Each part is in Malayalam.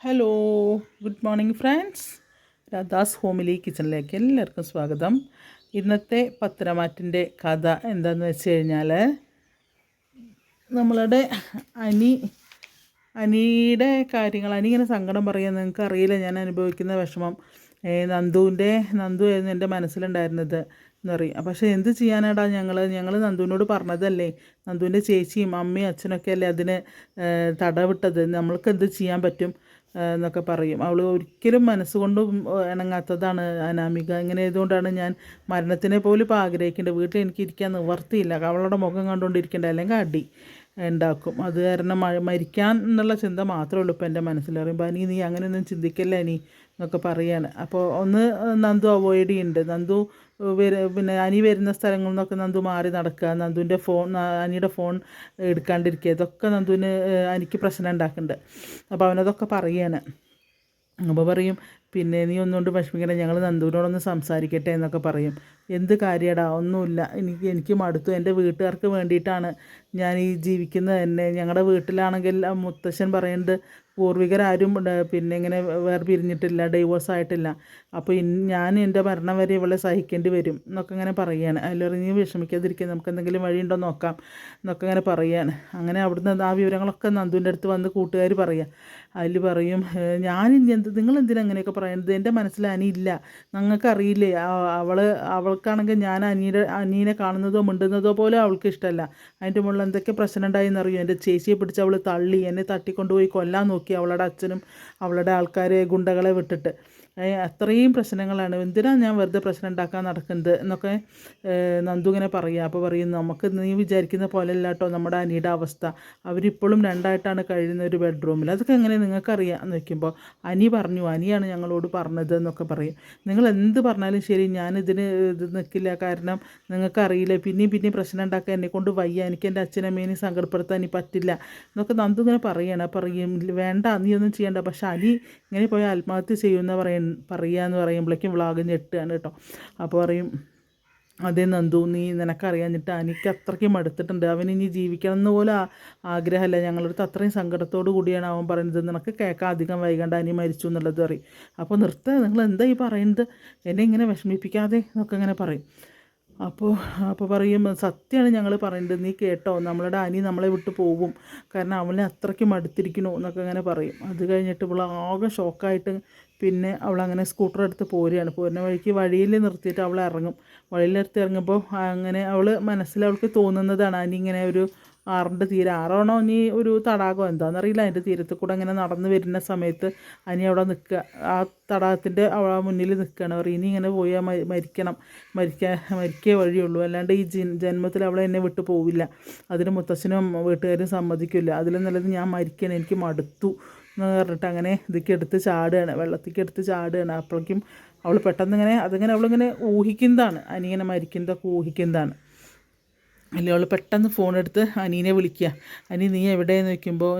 Hello good morning friends Radha's homely കിച്ചണിലേക്ക് എല്ലാവർക്കും സ്വാഗതം. ഇന്നത്തെ പത്രമാറ്റിന്റെ കഥ എന്താണെന്ന് വെച്ച് കഴിഞ്ഞാൽ നമ്മളുടെ അനി അനിയുടെ കാര്യങ്ങൾ അനി ഇങ്ങനെ സങ്കടം പറയാൻ നിങ്ങൾക്ക് അറിയില്ല ഞാൻ അനുഭവിക്കുന്ന വിഷമം. നന്ദുവിന്റെ നന്ദു ആയിരുന്നു എന്റെ മനസ്സിലുണ്ടായിരുന്നത് എന്നറിയാം പക്ഷേ എന്ത് ചെയ്യാനാടാ ഞങ്ങൾ ഞങ്ങൾ നന്ദുവിനോട് പറഞ്ഞതല്ലേ? നന്ദുവിന്റെ ചേച്ചിയും അമ്മയും അച്ഛനൊക്കെ അല്ലേ അതിന് തടവിട്ടത്? നമ്മൾക്ക് എന്ത് ചെയ്യാൻ പറ്റും? എന്നൊക്കെ പറയും. അവൾ ഒരിക്കലും മനസ്സുകൊണ്ട് ഇണങ്ങാത്തതാണ് അനാമിക. ഇങ്ങനെ ആയതുകൊണ്ടാണ് ഞാൻ മരണത്തിനെ പോലും ഇപ്പോൾ ആഗ്രഹിക്കേണ്ടത്. വീട്ടിൽ എനിക്ക് ഇരിക്കാൻ നിവർത്തിയില്ല. അവളുടെ മുഖം കണ്ടുകൊണ്ടിരിക്കേണ്ട അല്ലെങ്കിൽ അടി ഉണ്ടാക്കും. അത് കാരണം മരിക്കാൻ എന്നുള്ള ചിന്ത മാത്രമേ ഉള്ളൂ ഇപ്പോൾ എന്റെ മനസ്സിൽ. പറയുമ്പോൾ അനി നീ അങ്ങനെയൊന്നും ചിന്തിക്കല്ലേ അനി? എന്നൊക്കെ പറയാണ്. അപ്പോൾ ഒന്ന് നന്ദു അവോയ്ഡ് ചെയ്യുന്നുണ്ട് നന്ദു പിന്നെ അനി വരുന്ന സ്ഥലങ്ങളിൽ നിന്നൊക്കെ നന്ദു മാറി നടക്കുക നന്ദുവിന്റെ ഫോൺ അനിയുടെ ഫോൺ എടുക്കാണ്ടിരിക്കുക ഇതൊക്കെ നന്ദുവിന് അനിക്ക് പ്രശ്നം ഉണ്ടാക്കുന്നുണ്ട് അപ്പോൾ അവനതൊക്കെ പറയാണ്. അപ്പോൾ പറയും പിന്നെ നീ ഒന്നുകൊണ്ട് വിഷമിക്കണ്ട. ഞങ്ങൾ നന്ദുവിനോടൊന്ന് സംസാരിക്കട്ടെ എന്നൊക്കെ പറയും. എന്ത് കാര്യടാ? ഒന്നുമില്ല. എനിക്ക് എനിക്ക് മടുത്തു. എന്റെ വീട്ടുകാർക്ക് വേണ്ടിയിട്ടാണ് ഞാൻ ഈ ജീവിക്കുന്നത്. തന്നെ ഞങ്ങളുടെ വീട്ടിലാണെങ്കിൽ മുത്തശ്ശൻ പറയുന്നത് പൂർവികരാരും പിന്നെ ഇങ്ങനെ വേറെ പിരിഞ്ഞിട്ടില്ല ഡൈവോഴ്സ് ആയിട്ടില്ല. അപ്പോൾ ഞാൻ എന്റെ മരണം വരെ ഇവളെ സഹിക്കേണ്ടി വരും എന്നൊക്കെ ഇങ്ങനെ പറയുകയാണ് അതിലറിഞ്ഞ് നീ വിഷമിക്കാതിരിക്കുക നമുക്ക് എന്തെങ്കിലും വഴിയുണ്ടോ നോക്കാം എന്നൊക്കെ ഇങ്ങനെ പറയുകയാണ് അങ്ങനെ അവിടുന്ന് ആ വിവരങ്ങളൊക്കെ നന്ദുവിന്റെ അടുത്ത് വന്ന് കൂട്ടുകാർ പറയുക അതിൽ പറയും "ഏഹ്, ഞാൻ എന്ത് നിങ്ങൾ എന്തിനാ അങ്ങനെയൊക്കെ പറയുന്നത് എന്റെ മനസ്സിൽ അനിയില്ല ഞങ്ങൾക്കറിയില്ലേ അവൾ അവൾക്കാണെങ്കിൽ ഞാൻ അനിയുടെ അനിയനെ കാണുന്നതോ മിണ്ടുന്നതോ പോലെ അവൾക്ക് ഇഷ്ടമല്ല അതിന്റെ മുകളിൽ എന്തൊക്കെ പ്രശ്നം ഉണ്ടായി എന്നറിയും? എന്റെ ചേച്ചിയെ പിടിച്ച് അവൾ തള്ളി എന്നെ തട്ടിക്കൊണ്ടുപോയി കൊല്ലാൻ നോക്കി. അവളുടെ അച്ഛനും അവളുടെ ആൾക്കാരെ ഗുണ്ടകളെ വിട്ടിട്ട്. അത്രയും പ്രശ്നങ്ങളാണ്. എന്തിനാണ് ഞാൻ വെറുതെ പ്രശ്നം ഉണ്ടാക്കാൻ നടക്കുന്നത് എന്നൊക്കെ നന്ദു ഇങ്ങനെ പറയുക. അപ്പോൾ പറയുന്നു നമുക്ക് നീ വിചാരിക്കുന്ന പോലെ അല്ല കേട്ടോ നമ്മുടെ അനിയുടെ അവസ്ഥ. അവരിപ്പോഴും രണ്ടായിട്ടാണ് കഴിയുന്ന ഒരു ബെഡ്റൂമിൽ. അതൊക്കെ എങ്ങനെ നിങ്ങൾക്കറിയാം എന്ന് വയ്ക്കുമ്പോൾ അനി പറഞ്ഞു അനിയാണ് ഞങ്ങളോട് പറഞ്ഞത് എന്നൊക്കെ പറയും. നിങ്ങൾ എന്ത് പറഞ്ഞാലും ശരി ഞാനിതിന് ഇത് നിൽക്കില്ല കാരണം നിങ്ങൾക്കറിയില്ല പിന്നെയും പിന്നെയും പ്രശ്നം ഉണ്ടാക്കാൻ എന്നെ കൊണ്ട് വയ്യ. എനിക്ക് എന്റെ അച്ഛനമ്മേനെ സങ്കടപ്പെടുത്താൻ ഇനി പറ്റില്ല. എന്നൊക്കെ നന്ദു ഇങ്ങനെ പറയണം. പറയും വേണ്ട നീ ഒന്നും ചെയ്യണ്ട. പക്ഷെ അനി ഇങ്ങനെ പോയി ആത്മഹത്യ ചെയ്യുമെന്ന് പറയ പറയുക എന്ന് പറയുമ്പോഴേക്കും വ്ളാഗ് ഞെട്ടുകയാണ് കേട്ടോ. അപ്പോൾ പറയും അതേ നന്ദു നീ നിനക്കറിയാഞ്ഞിട്ട് എനിക്ക് അത്രയ്ക്കും മടുത്തിട്ടുണ്ട്. അവൻ ഇനി ജീവിക്കണം എന്ന് പോലും ആഗ്രഹമല്ല. ഞങ്ങളടുത്ത് അത്രയും സങ്കടത്തോടു കൂടിയാണ് അവൻ പറയുന്നത്. നിനക്ക് കേൾക്കാൻ അധികം വൈകണ്ട അനി മരിച്ചു എന്നുള്ളത് പറയും. അപ്പോൾ നിർത്തുക നിങ്ങൾ എന്താ ഈ പറയുന്നത്? എന്നെ ഇങ്ങനെ വിഷമിപ്പിക്കാതെ എന്നൊക്കെ ഇങ്ങനെ പറയും. അപ്പോൾ അപ്പോൾ പറയും സത്യമാണ് ഞങ്ങൾ പറയുന്നത് നീ കേട്ടോ നമ്മളുടെ അനി നമ്മളെ വിട്ട് പോകും കാരണം അവനെ അത്രയ്ക്ക് മടുത്തിരിക്കണു എന്നൊക്കെ അങ്ങനെ പറയും. അത് കഴിഞ്ഞിട്ട് ഇവൾ ആകെ ഷോക്കായിട്ട് പിന്നെ അവൾ അങ്ങനെ സ്കൂട്ടർ എടുത്ത് പോരുകയാണ്. പോരുന്ന വഴിക്ക് വഴിയിൽ നിർത്തിയിട്ട് അവൾ ഇറങ്ങും. വഴിയിൽ നിർത്തി ഇറങ്ങുമ്പോൾ അങ്ങനെ അവൾ മനസ്സിൽ അവൾക്ക് തോന്നുന്നതാണ് അനി ഇങ്ങനെ ഒരു ആറിന്റെ തീരെ. ആറാണോ ഇനി ഒരു തടാകം? എന്താണെന്നറിയില്ല അതിന്റെ തീരത്ത് കൂടെ അങ്ങനെ നടന്ന് വരുന്ന സമയത്ത് അനി അവിടെ നിൽക്കുക. ആ തടാകത്തിന്റെ അവിടെ മുന്നിൽ നിൽക്കുകയാണ്. പറയും ഇനി ഇങ്ങനെ പോയാൽ മരിക്കണം. മരിക്കാൻ മരിക്കേ വഴിയുള്ളൂ. അല്ലാണ്ട് ഈ ജി ജന്മത്തിൽ അവളെ എന്നെ വിട്ടു പോവില്ല. അതിന് മുത്തച്ഛനും വീട്ടുകാരും സമ്മതിക്കില്ല. അതിലും നല്ലത് ഞാൻ മരിക്കണം എനിക്ക് മടുത്തു. എന്ന് പറഞ്ഞിട്ട് അങ്ങനെ ഇതൊക്കെ എടുത്ത് ചാടുകയാണ്. വെള്ളത്തേക്ക് എടുത്ത് ചാടുകയാണ്. അപ്പോഴേക്കും അവൾ പെട്ടെന്ന് ഇങ്ങനെ അതിങ്ങനെ അവളിങ്ങനെ ഊഹിക്കുന്നതാണ്. അനിങ്ങനെ മരിക്കുന്നതൊക്കെ ഊഹിക്കുന്നതാണ്. അല്ലേ അവൾ പെട്ടെന്ന് ഫോൺ എടുത്ത് അനീനെ വിളിക്കുക അനി നീ എവിടെയെന്ന് നോക്കുമ്പോൾ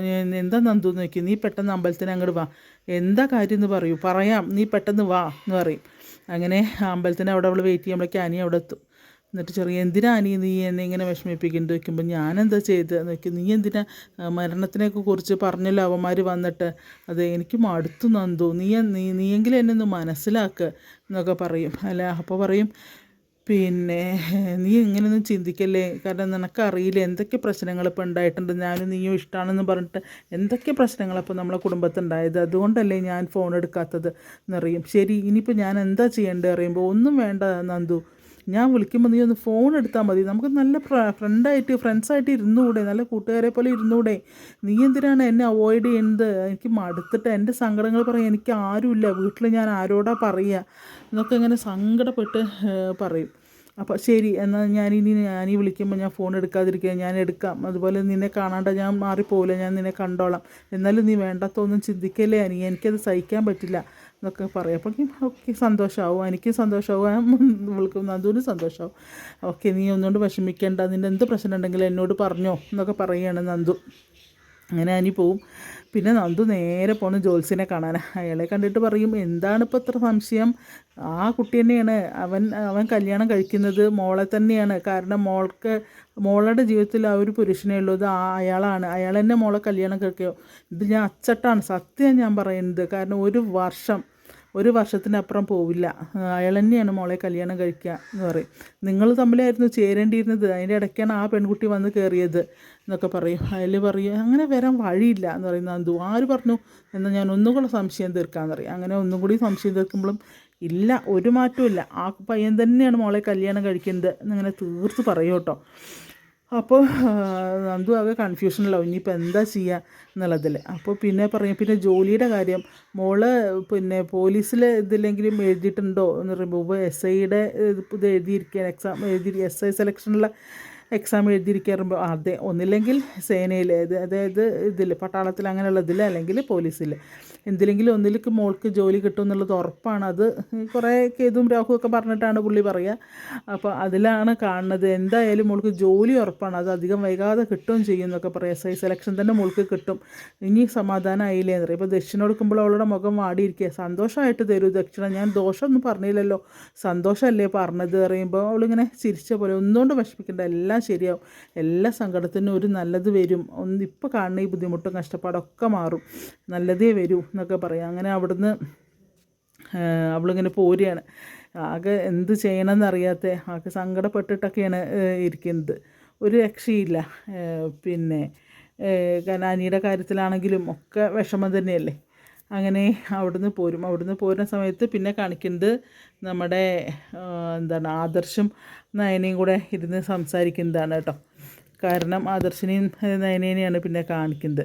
എന്താ നന്ദു എന്ന് ചോദിക്കും. നീ പെട്ടെന്ന് അമ്പലത്തിന് അങ്ങോട്ട് വാ. എന്താ കാര്യം എന്ന് പറയൂ. പറയാം. നീ പെട്ടെന്ന് വാ എന്ന് പറയും. അങ്ങനെ അമ്പലത്തിന് അവിടെ അവൾ വെയിറ്റ് ചെയ്യുമ്പോഴേക്കും അനി അവിടെ എത്തും. എന്നിട്ട് ചെറിയ എന്തിനാ അനി നീ എന്നെ ഇങ്ങനെ വിഷമിപ്പിക്കുന്നത് വയ്ക്കുമ്പോൾ ഞാനെന്താ ചെയ്ത്? നോക്കി നീ എന്തിനാ മരണത്തിനെയൊക്കെ കുറിച്ച് പറഞ്ഞല്ലോ അവന്മാർ വന്നിട്ട്? അത് എനിക്ക് മടുത്തു നന്ദു. നീ നീ നീയെങ്കിലും എന്നെ ഒന്ന് മനസ്സിലാക്കുക എന്നൊക്കെ പറയും. അല്ല അപ്പോൾ പറയും പിന്നെ നീ ഇങ്ങനെയൊന്നും ചിന്തിക്കല്ലേ? കാരണം നിനക്കറിയില്ല എന്തൊക്കെ പ്രശ്നങ്ങൾ ഇപ്പോൾ ഉണ്ടായിട്ടുണ്ട്? ഞാനും നീയും ഇഷ്ടമാണെന്ന് പറഞ്ഞിട്ട് എന്തൊക്കെ പ്രശ്നങ്ങളപ്പോൾ നമ്മളെ കുടുംബത്തുണ്ടായത് അതുകൊണ്ടല്ലേ ഞാൻ ഫോൺ എടുക്കാത്തത് എന്നറിയും ശരി ഇനിയിപ്പോൾ ഞാൻ എന്താ ചെയ്യേണ്ടത് അറിയുമ്പോൾ ഒന്നും വേണ്ട നന്ദു. ഞാൻ വിളിക്കുമ്പോൾ നീ ഒന്ന് ഫോൺ എടുത്താൽ മതി. നമുക്ക് നല്ല ഫ്രണ്ടായിട്ട് ഫ്രണ്ട്സായിട്ട് ഇരുന്നുകൂടെ നല്ല കൂട്ടുകാരെ പോലെ ഇരുന്നുകൂടെ. നീ എന്തിനാണ് എന്നെ അവോയ്ഡ് ചെയ്യുന്നത്? എനിക്ക് മടുത്തിട്ട് എന്റെ സങ്കടങ്ങൾ പറയാൻ എനിക്ക് ആരുമില്ല. വീട്ടിൽ ഞാൻ ആരോടാ പറയുക? എന്നൊക്കെ ഇങ്ങനെ സങ്കടപ്പെട്ട് പറയും. അപ്പോൾ ശരി എന്നാൽ ഞാൻ ഈ വിളിക്കുമ്പോൾ ഞാൻ ഫോൺ എടുക്കാതിരിക്കുക ഞാൻ എടുക്കാം. അതുപോലെ നിന്നെ കാണാണ്ട് ഞാൻ മാറിപ്പോവില്ല ഞാൻ നിന്നെ കണ്ടോളാം. എന്നാലും നീ വേണ്ടാത്തൊന്നും ചിന്തിക്കല്ലേ അനി എനിക്കത് സഹിക്കാൻ പറ്റില്ല എന്നൊക്കെ പറയും. അപ്പം ഓക്കെ സന്തോഷമാവും എനിക്ക് സന്തോഷമാവും വിളിക്കും നന്ദൂരും സന്തോഷമാവും ഓക്കെ നീ ഒന്നുകൊണ്ട് വിഷമിക്കേണ്ട. നിന്റെ എന്ത് പ്രശ്നം ഉണ്ടെങ്കിലും എന്നോട് പറഞ്ഞോ എന്നൊക്കെ പറയുകയാണ് നന്ദു. അങ്ങനെ അനി പോവും. പിന്നെ നന്ദു നേരെ പോണ് ജോത്സ്യനെ കാണാൻ. അയാളെ കണ്ടിട്ട് പറയും എന്താണ് ഇപ്പോൾ ഇത്ര സംശയം? ആ കുട്ടി തന്നെയാണ്. അവൻ അവൻ കല്യാണം കഴിക്കുന്നത് മോളെ തന്നെയാണ്. കാരണം മോൾക്ക് മോളുടെ ജീവിതത്തിൽ ആ ഒരു പുരുഷനെ ഉള്ളൂ. ആ അയാളാണ്. അയാൾ തന്നെ മോളെ കല്യാണം കഴിക്കുകയോ ഇത് ഞാൻ അച്ചട്ടാണ്. സത്യം ഞാൻ പറയുന്നത്. കാരണം ഒരു വർഷം ഒരു വർഷത്തിനപ്പുറം പോവില്ല. അയാൾ തന്നെയാണ് മോളെ കല്യാണം കഴിക്കുക എന്ന് പറയും. നിങ്ങൾ തമ്മിലായിരുന്നു ചേരേണ്ടിയിരുന്നത്. അതിന്റെ ഇടയ്ക്കാണ് ആ പെൺകുട്ടി വന്ന് കയറിയത് എന്നൊക്കെ പറയും. അയാൾ പറയും അങ്ങനെ വരാൻ വഴിയില്ല എന്ന് പറയുന്ന എന്തു? ആര് പറഞ്ഞു എന്നാൽ ഞാൻ ഒന്നും കൂടെ സംശയം തീർക്കാമെന്ന് പറയും. അങ്ങനെ ഒന്നും കൂടി സംശയം തീർക്കുമ്പോഴും ഇല്ല ഒരു മാറ്റവും ആ പയ്യൻ തന്നെയാണ് മോളെ കല്യാണം കഴിക്കുന്നത് എന്നിങ്ങനെ തീർത്ത് പറയൂട്ടോ അപ്പോൾ നന്ദു ആകെ കൺഫ്യൂഷനിലാവും ഇനിയിപ്പോൾ എന്താ ചെയ്യുക എന്നുള്ളതിൽ അപ്പോൾ പിന്നെ പറയും പിന്നെ ജോലിയുടെ കാര്യം. മോൾ പിന്നെ പോലീസിൽ ഇതിലെങ്കിലും എഴുതിയിട്ടുണ്ടോ എന്ന് പറയുമ്പോൾ എസ് ഐയുടെ ഇത് എഴുതിയിരിക്കാൻ എക്സാം എഴുതി എസ് ഐ സെലക്ഷനുള്ള എക്സാം എഴുതിയിരിക്കാറുമ്പോൾ അതെ ഒന്നില്ലെങ്കിൽ സേനയിൽ അതായത് ഇതിൽ പട്ടാളത്തിൽ അങ്ങനെയുള്ള ഇതിൽ അല്ലെങ്കിൽ പോലീസിൽ എന്തിലെങ്കിലും ഒന്നിലേക്ക് മോൾക്ക് ജോലി കിട്ടും എന്നുള്ളത് ഉറപ്പാണ്. അത് കുറേ കേതും രാഹു ഒക്കെ പറഞ്ഞിട്ടാണ് പുള്ളി പറയുക അപ്പോൾ അതിലാണ് കാണുന്നത്. എന്തായാലും മോൾക്ക് ജോലി ഉറപ്പാണ്. അത് അധികം വൈകാതെ കിട്ടും ചെയ്യും എന്നൊക്കെ പറയാം. എസ് ഐ സെലക്ഷൻ തന്നെ മോൾക്ക് കിട്ടും. ഇനി സമാധാനമായില്ലേ എന്ന് പറയും. ഇപ്പോൾ ദക്ഷിണ കൊടുക്കുമ്പോൾ അവളുടെ മുഖം വാടിയിരിക്കുക സന്തോഷമായിട്ട് തരൂ ദക്ഷിണ. ഞാൻ ദോഷമൊന്നും പറഞ്ഞില്ലല്ലോ. സന്തോഷമല്ലേ പറഞ്ഞത് പറയുമ്പോൾ അവളിങ്ങനെ ചിരിച്ച പോലെ ഒന്നുകൊണ്ട് വിഷമിക്കേണ്ട. എല്ലാം ശരിയാവും. എല്ലാ സങ്കടത്തിനും ഒരു നല്ലത് വരും. ഒന്ന് ഇപ്പോൾ കാണുന്ന ഈ ബുദ്ധിമുട്ടും കഷ്ടപ്പാടൊക്കെ മാറും. നല്ലതേ വരൂ എന്നൊക്കെ പറയാം. അങ്ങനെ അവിടുന്ന് അവളിങ്ങനെ പോരുകയാണ്. ആകെ എന്ത് ചെയ്യണമെന്നറിയാത്ത ആകെ സങ്കടപ്പെട്ടിട്ടൊക്കെയാണ് ഇരിക്കുന്നത്. ഒരു രക്ഷയില്ല. പിന്നെ കാരണം അനിയുടെ കാര്യത്തിലാണെങ്കിലും ഒക്കെ വിഷമം തന്നെയല്ലേ? അങ്ങനെ അവിടുന്ന് പോരും. അവിടുന്ന് പോരുന്ന സമയത്ത് പിന്നെ കാണിക്കുന്നത് നമ്മുടെ എന്താണ് ആദർശും നയനയും കൂടെ ഇരുന്ന് സംസാരിക്കുന്നതാണ് കേട്ടോ. കാരണം ആദർശിനെയും നയനേനെയാണ് പിന്നെ കാണിക്കുന്നത്.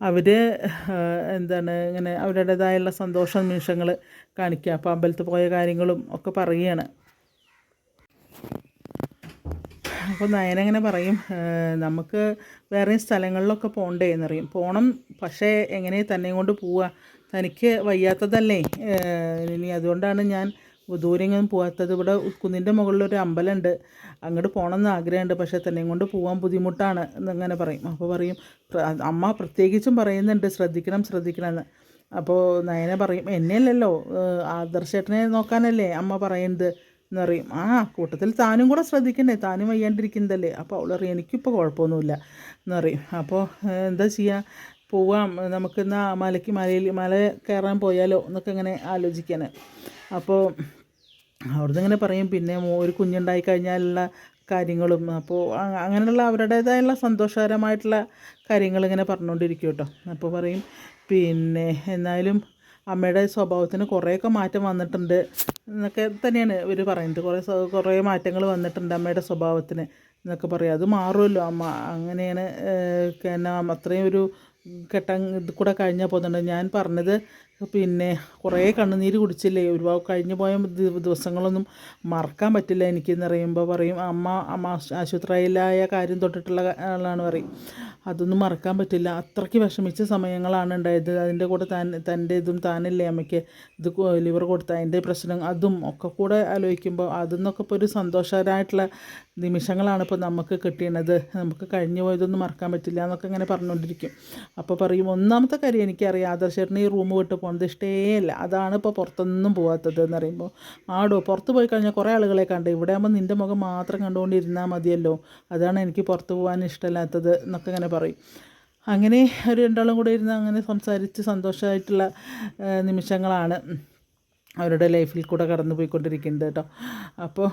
അവർ എന്താണ് ഇങ്ങനെ അവരുടേതായുള്ള സന്തോഷ നിമിഷങ്ങൾ കാണിക്കുക. അപ്പോൾ അമ്പലത്തിൽ പോയ കാര്യങ്ങളും ഒക്കെ പറയുകയാണ്. അപ്പോൾ നയനങ്ങനെ പറയും നമുക്ക് വേറെ സ്ഥലങ്ങളിലൊക്കെ പോകണ്ടേ എന്നറിയും. പോകണം പക്ഷേ എങ്ങനെ തന്നെ കൊണ്ട് പോവുക തനിക്ക് വയ്യാത്തതല്ലേ? ഇനി അതുകൊണ്ടാണ് ഞാൻ ദൂരെങ്ങും പോകാത്തത് ഇവിടെ കുന്നിന്റെ മുകളിലൊരു അമ്പലമുണ്ട് അങ്ങോട്ട് പോകണമെന്ന് ആഗ്രഹമുണ്ട് പക്ഷേ തന്നെ കൊണ്ട് പോകാൻ ബുദ്ധിമുട്ടാണ് എന്നങ്ങനെ പറയും. അപ്പോൾ പറയും അമ്മ പ്രത്യേകിച്ചും പറയുന്നുണ്ട് ശ്രദ്ധിക്കണം ശ്രദ്ധിക്കണം എന്ന്. അപ്പോൾ നയന പറയും എന്നെയല്ലല്ലോ ആദർശേട്ടനെ നോക്കാനല്ലേ അമ്മ പറയുന്നത് എന്ന് പറയും ആ കൂട്ടത്തിൽ താനും കൂടെ ശ്രദ്ധിക്കണ്ടേ? താനും വയ്യാണ്ടിരിക്കുന്നതല്ലേ? അപ്പോൾ അവൾ പറയും എനിക്കിപ്പോൾ കുഴപ്പമൊന്നുമില്ല എന്നറിയും. അപ്പോൾ എന്താ ചെയ്യുക പോവാം. നമുക്ക് എന്നാൽ മലയ്ക്ക് മലയിൽ മല കയറാൻ പോയാലോ എന്നൊക്കെ ഇങ്ങനെ ആലോചിക്കാൻ അപ്പോൾ അവിടുന്ന് ഇങ്ങനെ പറയും പിന്നെ ഒരു കുഞ്ഞുണ്ടായി കഴിഞ്ഞാലുള്ള കാര്യങ്ങളും അപ്പോൾ അങ്ങനെയുള്ള അവരുടേതായുള്ള സന്തോഷകരമായിട്ടുള്ള കാര്യങ്ങൾ ഇങ്ങനെ പറഞ്ഞുകൊണ്ടിരിക്കും കേട്ടോ. അപ്പോൾ പറയും പിന്നെ എന്നാലും അമ്മയുടെ സ്വഭാവത്തിന് കുറേയൊക്കെ മാറ്റം വന്നിട്ടുണ്ട് എന്നൊക്കെ തന്നെയാണ് ഇവർ പറയുന്നത്. കുറേ കുറേ മാറ്റങ്ങൾ വന്നിട്ടുണ്ട് അമ്മയുടെ സ്വഭാവത്തിന് എന്നൊക്കെ പറയും. അത് മാറുമല്ലോ. അമ്മ അങ്ങനെയാണ് എന്നാ അത്രയും ഒരു ഘട്ടം ഇത് കൂടെ കഴിഞ്ഞാൽ പോകുന്നുണ്ട് ഞാൻ പറഞ്ഞത് പിന്നെ കുറേ കണ്ണുനീര് കുടിച്ചില്ലേ? ഒരുപാട് കഴിഞ്ഞു പോയ ദിവസങ്ങളൊന്നും മറക്കാൻ പറ്റില്ല എനിക്കെന്ന് പറയുമ്പോൾ പറയും. അമ്മ അമ്മ ആശുപത്രിയിലായ കാര്യം തൊട്ടിട്ടുള്ള ആളാണ് പറയും. അതൊന്നും മറക്കാൻ പറ്റില്ല. അത്രയ്ക്ക് വിഷമിച്ച സമയങ്ങളാണ് ഉണ്ടായത്. അതിന്റെ കൂടെ താൻ തന്റെ ഇതും താനല്ലേ അമ്മയ്ക്ക്? ഇത് ലിവർ കൊടുത്ത അതിന്റെ പ്രശ്നം അതും ഒക്കെ കൂടെ ആലോചിക്കുമ്പോൾ അതെന്നൊക്കെ ഇപ്പോൾ ഒരു സന്തോഷകരമായിട്ടുള്ള നിമിഷങ്ങളാണ് ഇപ്പോൾ നമുക്ക് കിട്ടിയത്. നമുക്ക് കഴിഞ്ഞു പോയതൊന്നും മറക്കാൻ പറ്റില്ല എന്നൊക്കെ ഇങ്ങനെ പറഞ്ഞുകൊണ്ടിരിക്കും. അപ്പോൾ പറയും ഒന്നാമത്തെ കാര്യം എനിക്കറിയാം ആദർശേട്ടന് ഈ റൂം വിട്ട് പോകുന്നത് ഇഷ്ടേയല്ല അതാണ് ഇപ്പോൾ പുറത്തൊന്നും പോകാത്തത് എന്ന് പറയുമ്പോൾ ആടോ പുറത്ത് പോയി കഴിഞ്ഞാൽ കുറേ ആളുകളെ കണ്ട് ഇവിടെ ആകുമ്പോൾ നിന്റെ മുഖം മാത്രം കണ്ടുകൊണ്ടിരുന്നാൽ മതിയല്ലോ. അതാണ് എനിക്ക് പുറത്ത് പോകാൻ ഇഷ്ടമില്ലാത്തത് എന്നൊക്കെ ഇങ്ങനെ പറയും. അങ്ങനെ ഒരു രണ്ടാളും കൂടെ ഇരുന്ന് അങ്ങനെ സംസാരിച്ച് സന്തോഷമായിട്ടുള്ള നിമിഷങ്ങളാണ് അവരുടെ ലൈഫിൽ കൂടെ കടന്നു പോയിക്കൊണ്ടിരിക്കുന്നത് കേട്ടോ. അപ്പോൾ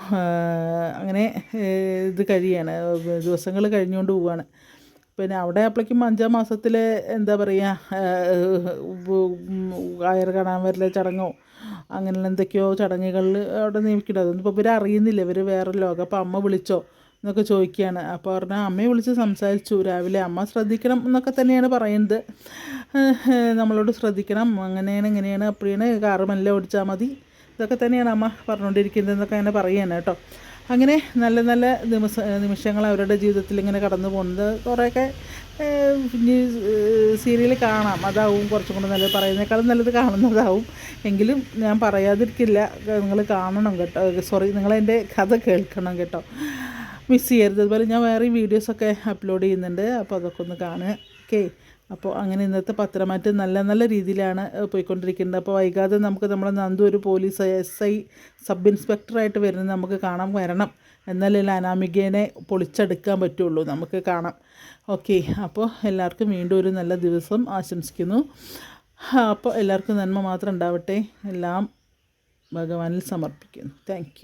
അങ്ങനെ ഇത് കഴിയാണ്. ദിവസങ്ങൾ കഴിഞ്ഞുകൊണ്ട് പോവുകയാണ് പിന്നെ അവിടെ അപ്പോഴേക്കും അഞ്ചാം മാസത്തിൽ എന്താ പറയുക കയർ കാണാൻ വരല ചടങ്ങോ അങ്ങനെയുള്ള എന്തൊക്കെയോ ചടങ്ങുകളിൽ അവിടെ നിയമിക്കണം അതൊന്നും ഇപ്പോൾ ഇവർ അറിയുന്നില്ല. ഇവർ വേറെ ലോകം. അപ്പോൾ അമ്മ വിളിച്ചോ എന്നൊക്കെ ചോദിക്കുകയാണ് അപ്പോൾ പറഞ്ഞാൽ അമ്മയെ വിളിച്ച് സംസാരിച്ചു. രാവിലെ അമ്മ ശ്രദ്ധിക്കണം എന്നൊക്കെ തന്നെയാണ് പറയുന്നത്. നമ്മളോട് ശ്രദ്ധിക്കണം. അങ്ങനെയാണ് ഇങ്ങനെയാണ്. അപ്പോഴാണ് കാറ് മെല്ലെ ഓടിച്ചാൽ മതി. ഇതൊക്കെ തന്നെയാണ് അമ്മ പറഞ്ഞുകൊണ്ടിരിക്കുന്നത് എന്നൊക്കെ അങ്ങനെ പറയുകയാണ് കേട്ടോ. അങ്ങനെ നല്ല നല്ല നിമിഷ നിമിഷങ്ങൾ അവരുടെ ജീവിതത്തിൽ ഇങ്ങനെ കടന്നു പോകുന്നത്. കുറേയൊക്കെ ഇനി സീരിയൽ കാണാം. അതാവും കുറച്ചും കൂടെ നല്ലത്. പറയുന്നേക്കാളും നല്ലത് കാണുന്നതാവും. എങ്കിലും ഞാൻ പറയാതിരിക്കില്ല. നിങ്ങൾ കാണണം കേട്ടോ. സോറി നിങ്ങളെന്റെ കഥ കേൾക്കണം കേട്ടോ. മിസ് ചെയ്യരുത്. അതുപോലെ ഞാൻ വേറെ വീഡിയോസൊക്കെ അപ്ലോഡ് ചെയ്യുന്നുണ്ട്. അപ്പോൾ അതൊക്കെ ഒന്ന് കാണുക. ഓക്കെ അപ്പോൾ അങ്ങനെ ഇന്നത്തെ പത്രമാറ്റ് നല്ല നല്ല രീതിയിലാണ് പോയിക്കൊണ്ടിരിക്കുന്നത്. അപ്പോൾ വൈകാതെ നമുക്ക് നമ്മുടെ നന്ദു ഒരു പോലീസ് എസ് ഐ സബ് ഇൻസ്പെക്ടറായിട്ട് വരുന്നത് നമുക്ക് കാണാൻ വരണം. എന്നാലേ അനാമികേനെ പൊളിച്ചെടുക്കാൻ പറ്റുള്ളൂ. നമുക്ക് കാണാം. ഓക്കെ അപ്പോൾ എല്ലാവർക്കും വീണ്ടും ഒരു നല്ല ദിവസം ആശംസിക്കുന്നു. അപ്പോൾ എല്ലാവർക്കും നന്മ മാത്രം ഉണ്ടാവട്ടെ. എല്ലാം ഭഗവാനിൽ സമർപ്പിക്കുന്നു. താങ്ക്